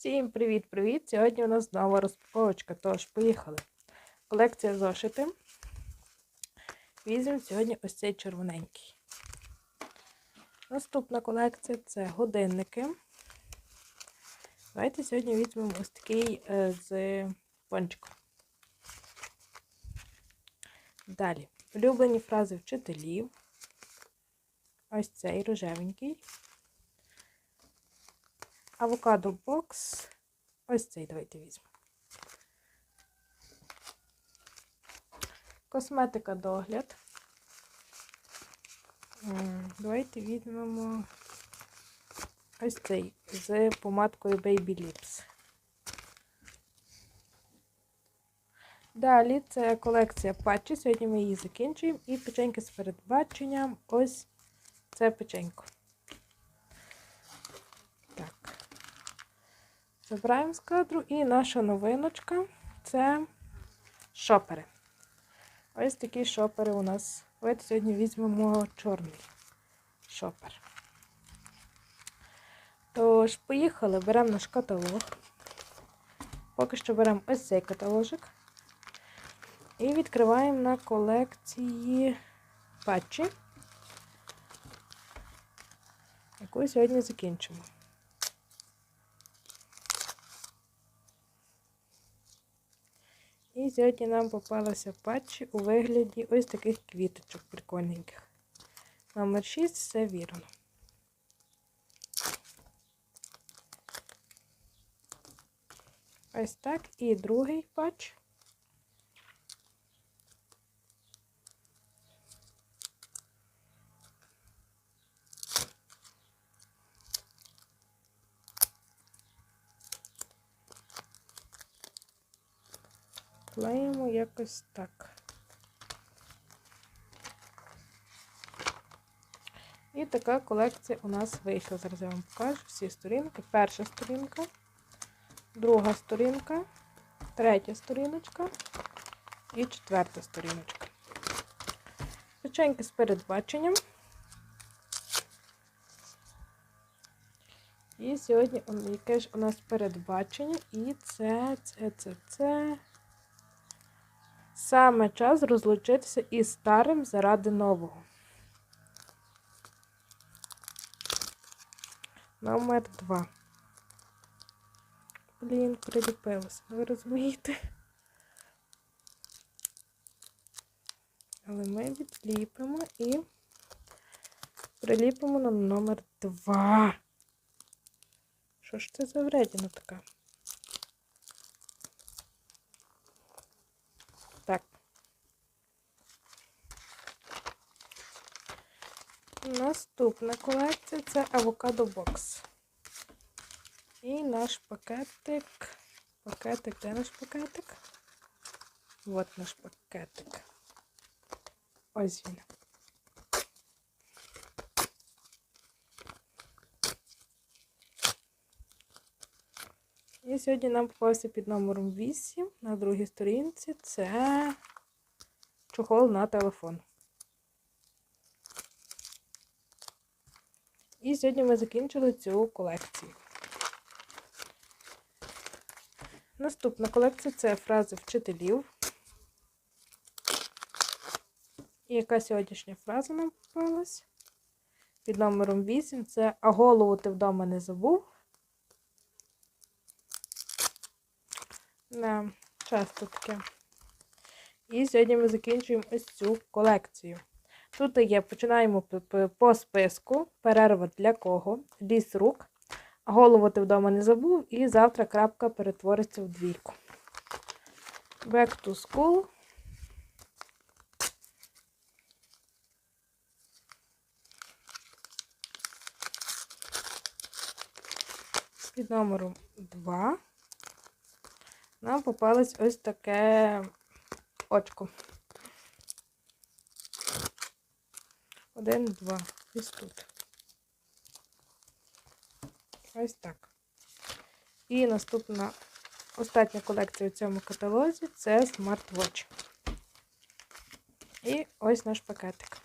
Всім привіт-привіт! Сьогодні у нас нова розпаковочка, тож поїхали. Колекція зошити. Візьмемо сьогодні ось цей червоненький. Наступна колекція це годинники. Давайте сьогодні візьмемо ось такий е, з пончиком. Далі. Улюблені фрази вчителів. Ось цей рожевенький. Авокадо бокс. Ось цей давайте візьмемо. Косметика догляд. Давайте візьмемо ось цей з помадкою Baby Lips. Далі це колекція патчі. Сьогодні ми її закінчуємо. І печеньки з передбаченням. Ось це печенько. Забираємо з кадру. І наша новиночка це шопери. Ось такі шопери у нас. Давайте сьогодні візьмемо чорний шопер. Тож, поїхали, беремо наш каталог. Поки що беремо ось цей каталожик. І відкриваємо на колекції патчі, яку сьогодні закінчимо. І сьогодні нам попалися патчі у вигляді ось таких квіточок прикольненьких. Номер 6 все вірно. Ось так. І другий патч. Клеїмо якось так. І така колекція у нас вийшла. Зараз я вам покажу всі сторінки. Перша сторінка, друга сторінка, третя сторіночка і четверта сторіночка. Печеньки з передбаченням. І сьогодні яке ж у нас передбачення, і це, це, це, це. Саме час розлучитися із старим заради нового. Номер два. Блін, приліпилося, ви розумієте? Але ми відліпимо і приліпимо на номер два. Що ж це за вредіна така? Наступна колекція це авокадо бокс. І наш пакетик. Пакетик, де наш пакетик? От наш пакетик. Ось він. І сьогодні нам попався під номером 8 на другій сторінці. Це чохол на телефон. І сьогодні ми закінчили цю колекцію. Наступна колекція це фрази вчителів. І яка сьогоднішня фраза нам попалась? Під номером 8 це А голову ти вдома не забув. Не, часто таке. І сьогодні ми закінчуємо ось цю колекцію. Тут є, починаємо по списку. Перерва для кого? Ліс рук. Голову ти вдома не забув, і завтра крапка перетвориться в двійку. Back to school. Під номером 2 нам попалось ось таке очко. Один, два. Ось тут. Ось так. І наступна остання колекція у цьому каталозі це смарт-вотч. І ось наш пакетик.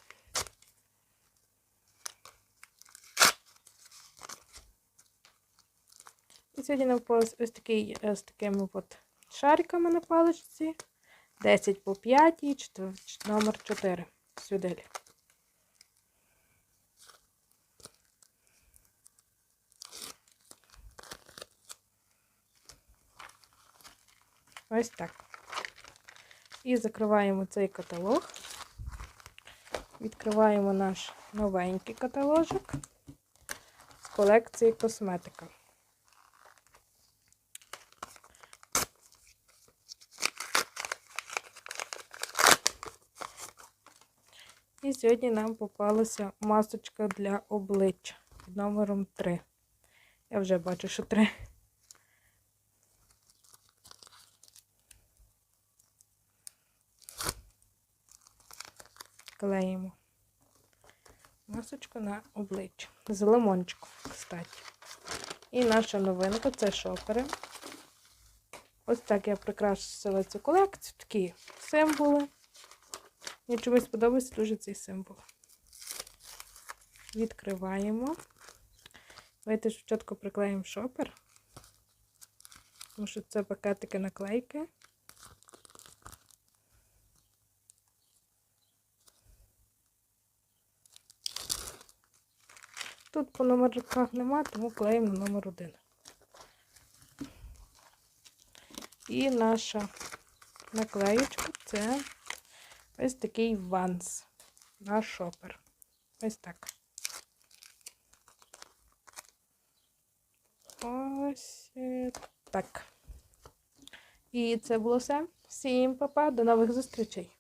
І сьогодні нам ось такий з такими от шариками на паличці. 10 по 5 і номер 4 сюди. Ось так. І закриваємо цей каталог. Відкриваємо наш новенький каталожик з колекції косметика. І сьогодні нам попалася масочка для обличчя номером 3. Я вже бачу, що 3. Клеїмо масочку на обличчя. З лимончиком, кстати. І наша новинка це шопери. Ось так я прикрасила цю колекцію. Такі символи. Мені чомусь подобається дуже цей символ. Відкриваємо. Давайте спочатку приклеїмо шопер. Тому що це пакетики наклейки. Тут по номерках нема, тому клеїмо на номер один. І наша наклеючка це ось такий ванс. Наш шопер. Ось так. Ось е, так. І це було все. Всім па-па, до нових зустрічей!